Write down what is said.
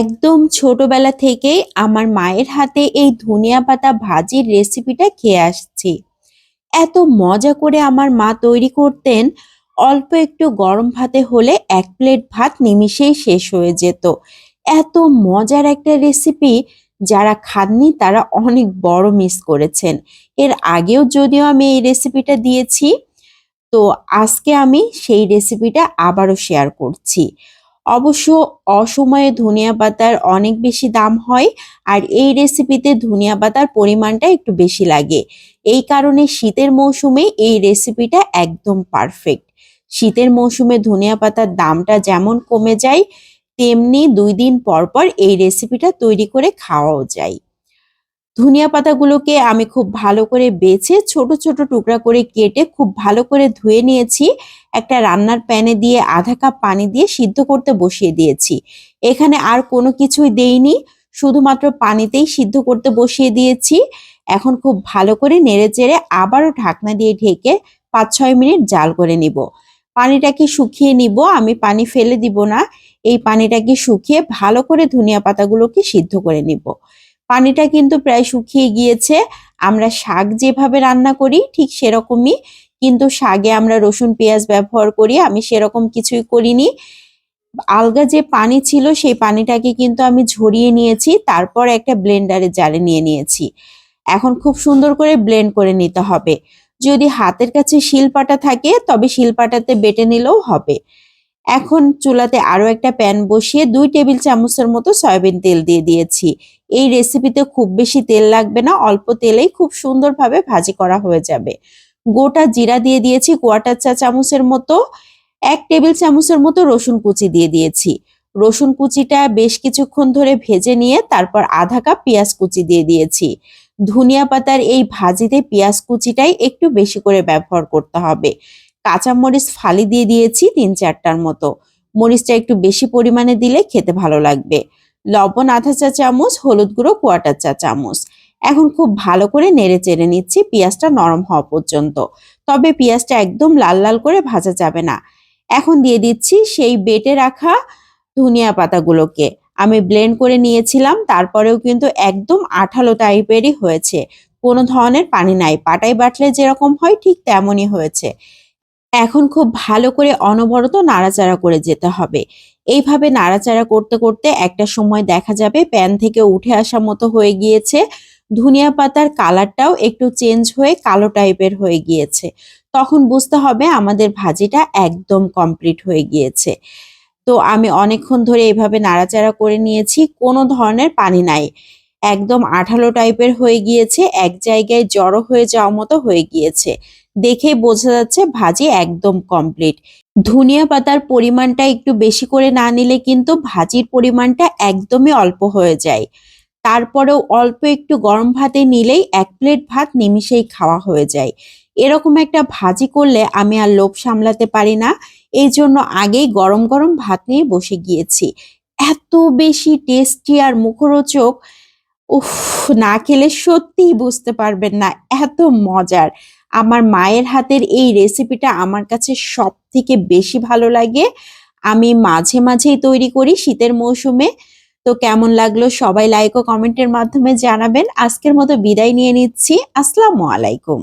একদম ছোটবেলা থেকেই আমার মায়ের হাতে এই ধনিয়া পাতা ভাজির রেসিপিটা খেয়ে আসছি। এত মজা করে আমার মা তৈরি করতেন, অল্প একটু গরম ভাতে হলে এক প্লেট ভাত নিমিষেই শেষ হয়ে যেত। এত মজার একটা রেসিপি যারা খাননি তারা অনেক বড় মিস করেছেন। এর আগেও যদিও আমি এই রেসিপিটা দিয়েছি, তো আজকে আমি সেই রেসিপিটা আবারও শেয়ার করছি। অবশ্য অসময়ে ধনিয়া পাতার অনেক বেশি দাম হয় আর এই রেসিপিতে ধনিয়া পাতার পরিমাণটা একটু বেশি লাগে। এই কারণে শীতের মৌসুমে এই রেসিপিটা একদম পারফেক্ট শীতের মৌসুমে ধনিয়া পাতার দামটা যেমন কমে যায়, তেমনি দুই দিন পর পর এই রেসিপিটা তৈরি করে খাওয়াও যায়। ধনিয়া পাতাগুলোকে আমি খুব ভালো করে বেছে ছোট ছোট টুকরা করে কেটে খুব ভালো করে ধুয়ে নিয়েছি। একটা রান্নার প্যানে দিয়ে আধা কাপ পানি দিয়ে সিদ্ধ করতে বসিয়ে দিয়েছি। এখানে আর কোনো কিছুই দেইনি, শুধুমাত্র পানিতেই সিদ্ধ করতে বসিয়ে দিয়েছি। এখন খুব ভালো করে নেড়ে চেড়ে আবারও ঢাকনা দিয়ে ঢেকে পাঁচ ছয় মিনিট জাল করে নিব। পানিটাকে শুকিয়ে নিব, আমি পানি ফেলে দিব না। এই পানিটাকে শুকিয়ে ভালো করে ধনিয়া পাতাগুলোকে সিদ্ধ করে নিব। পানিটা কিন্তু প্রায় শুকিয়ে গিয়েছে। আমরা শাক যেভাবে রান্না করি ঠিক সেরকমই, কিন্তু শাকে আমরা রসুন, পেঁয়াজ ব্যবহার করি, আমি সেরকম কিছুই করিনি। আলগা যে পানি ছিল সেই পানিটাকে কিন্তু আমি ঝরিয়ে নিয়েছি, তারপর একটা ব্লেন্ডারে জারে নিয়ে নিয়েছি। এখন খুব সুন্দর করে ব্লেন্ড করে নিতে হবে। যদি হাতের কাছে শিলপাটা থাকে, তবে শিলপাটাতে বেটে নিলেও হবে। এখন চুলাতে আরও একটা প্যান বসিয়ে দুই টেবিল চামচের মতো সয়াবিন তেল দিয়ে দিয়েছি। এই রেসিপিতে খুব বেশি তেল লাগবে না, অল্প তেলেই খুব সুন্দরভাবে ভাজি করা হয়ে যাবে। গোটা জিরা দিয়ে দিয়েছি কোয়াটার চা চামচের মতো, এক টেবিল চামচের মতো রসুন কুচি দিয়ে দিয়েছি। রসুন কুচিটা বেশ কিছুক্ষণ ধরে ভেজে নিয়ে তারপর আধা কাপ পেঁয়াজ কুচি দিয়ে দিয়েছি। ধনিয়া পাতার এই ভাজিতে পেঁয়াজ কুচিটাই একটু বেশি করে ব্যবহার করতে হবে। কাঁচামরিচ ফালি দিয়ে দিয়েছি তিন চারটার মতো। মরিচটা একটু বেশি পরিমাণে দিলে খেতে ভালো লাগবে। লবণ আধা চা চামচ, হলুদ গুঁড়ো কোয়াটার চা চামচ। এখন খুব ভালো করে নেড়ে চেড়ে নিচ্ছি, পেঁয়াজটা নরম হওয়া পর্যন্ত। তবে পেঁয়াজটা একদম লাল লাল করে ভাজা যাবে না। এখন দিয়ে দিচ্ছি সেই বেটে রাখা ধনিয়া পাতাগুলোকে। আমি ব্লেন্ড করে নিয়েছিলাম, তারপরেও কিন্তু একদম আঠালো টাইপেরই হয়েছে। কোনো ধরনের পানি নাই পাটাই বাটলে যেরকম হয় ঠিক তেমনই হয়েছে। এখন খুব ভালো করে অনবরত নাড়াচাড়া করে যেতে হবে। এইভাবে নাড়াচাড়া করতে করতে একটা সময় দেখা যাবে প্যান থেকে উঠে আসা মতো হয়ে গিয়েছে। ধনিয়া পাতার কালারটাও একটু চেঞ্জ হয়ে কালো টাইপের হয়ে গিয়েছে। তখন বুঝতে হবে আমাদের ভাজিটা একদম কমপ্লিট হয়ে গিয়েছে। তো আমি অনেকক্ষণ ধরে এভাবে নাড়াচাড়া করে নিয়েছি, কোনো ধরনের পানি নাই। একদম আঠালো টাইপের হয়ে গিয়েছে, এক জায়গায় জড়ো হয়ে যাওয়া মতো হয়ে গিয়েছে। দেখে বোঝা যাচ্ছে ভাজি একদম কমপ্লিট ধনিয়া পাতার পরিমাণটা একটু বেশি করে না নিলে কিন্তু ভাজির পরিমাণটা একদমই অল্প হয়ে যায়। তারপরেও অল্প একটু গরম ভাতে নিলেই এক প্লেট ভাত নিমিষেই খাওয়া হয়ে যায়। এরকম একটা ভাজি করলে আমি আর লোভ সামলাতে পারি না। এই জন্য আগেই গরম গরম ভাত নিয়ে বসে গিয়েছি। এত বেশি টেস্টি আর মুখরোচক, উফ, না খেলে সত্যিই বুঝতে পারবেন না, এত মজার। আমার মায়ের হাতের এই রেসিপিটা আমার কাছে সব থেকে বেশি ভালো লাগে। আমি মাঝে মাঝেই তৈরি করি শীতের মৌসুমে। তো কেমন লাগল সবাই লাইক ও কমেন্টের মাধ্যমে জানাবেন। আজকের মতো বিদায় নিয়ে নিচ্ছি। আসসালামু আলাইকুম।